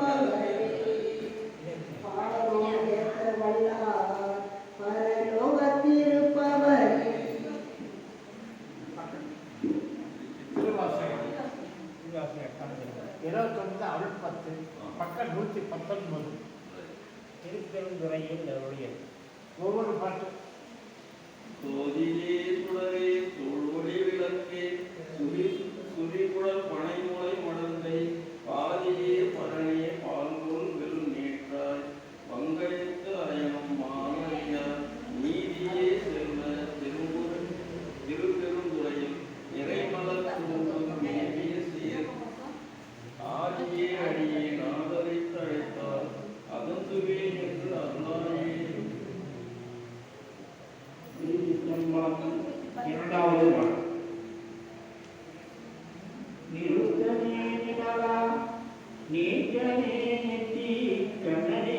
பாவம் ஏற்ற பத்து பக்கம் நூற்றி பத்தொன்பது. திருப்பெருந்துறையில் அருளியது ஒவ்வொரு பாட்டு திருச்சிற்றம்பலம் இரண்டாவது பாடல் நிருத்தனே நிலவா நீச்சனே நெத்தி கண்ணனே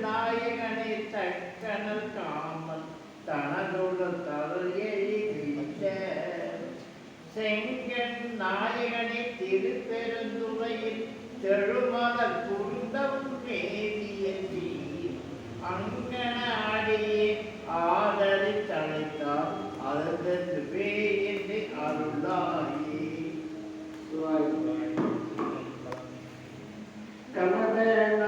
நாயகனை தக்கனல் காமல் தனதோடு எழிவிட்ட செங்கன் நாயகனை திருப்பெருந்துறையில் தெழுமலர் குந்தம் சீர் அங்கன அடியே ஆதரி தழைத்தால் அருந்தது வே என்று அருளாயே கனக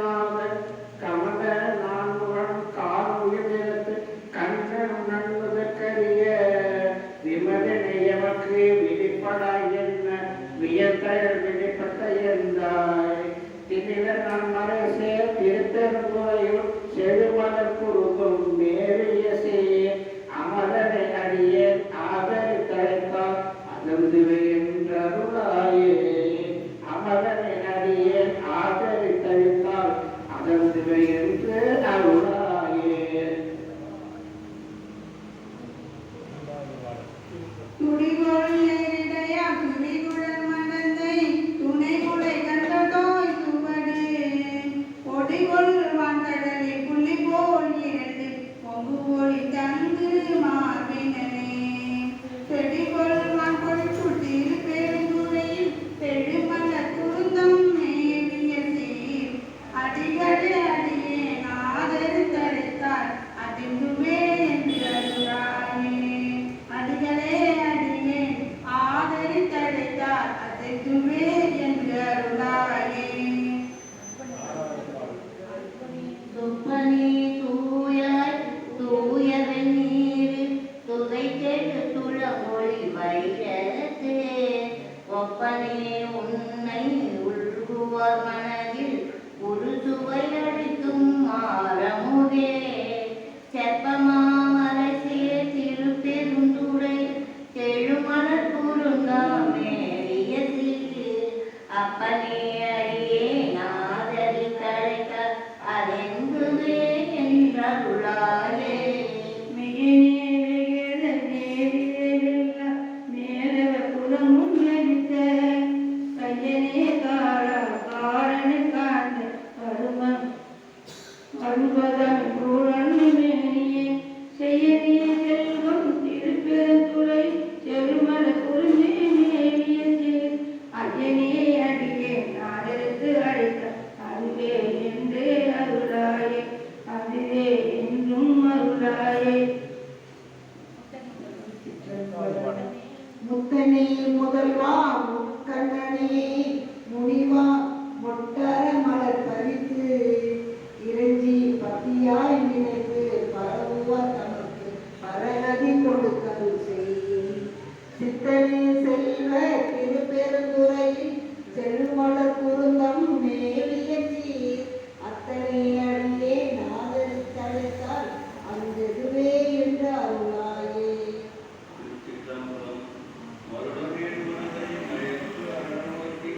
ஒப்பனையே உன்னை உள்குவார் மனதில். ஒரு சுவை அளிக்கும் மாறமுதே செப்பமாமரசே திருப்பெருந்துரை தெழுமலர் குறுங்கா மேறிய அப்பனே அடியே நாதரி கரைக்க அதெங்குவே என்றருளார். Italy